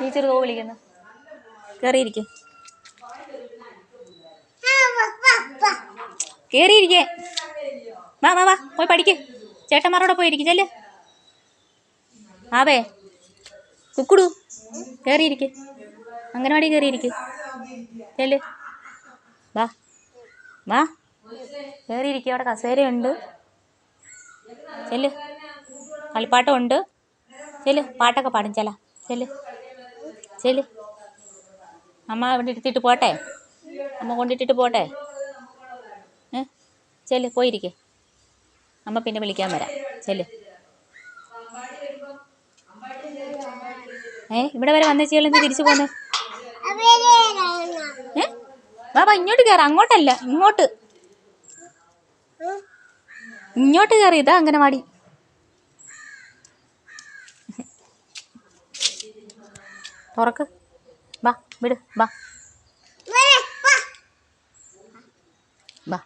Teacher തോ വിളിക്കുന്നു. കയറിയിരിക്കെ കയറിയിരിക്കെ വാ വാ വാ പോയി പഠിക്ക്. ചേട്ടന്മാരോടെ പോയിരിക്കും ചെല്ല്. ആവേ കുക്കുടു. കയറിയിരിക്കെ അംഗനവാടി കയറിയിരിക്കെ ചെല്ല്. വാ വാ. കയറിയിരിക്കുക അവിടെ കസേരയുണ്ട്. ചെല്ല്. കളിപ്പാട്ടമുണ്ട്. ചെല്ല് പാട്ടൊക്കെ പാടും ചെല ചെല്ല്. ചെല്ല് അമ്മ അവിടെ എടുത്തിട്ട് പോട്ടെ? അമ്മ കൊണ്ടിട്ടിട്ട് പോട്ടെ? ഏ? ചെല്ല് പോയിരിക്കെ. അമ്മ പിന്നെ വിളിക്കാൻ വരാം. ചെൽ. ഏ? ഇവിടെ വരെ വന്ന എന്ത് തിരിച്ചു പോന്നെ? വാ ഇങ്ങോട്ട് കയറാം അങ്ങോട്ടല്ല ഇങ്ങോട്ട്. ഇങ്ങോട്ട് കയറി ഇതാ അംഗനവാടി. തുറക്ക് വാ വിട് വാ വാ.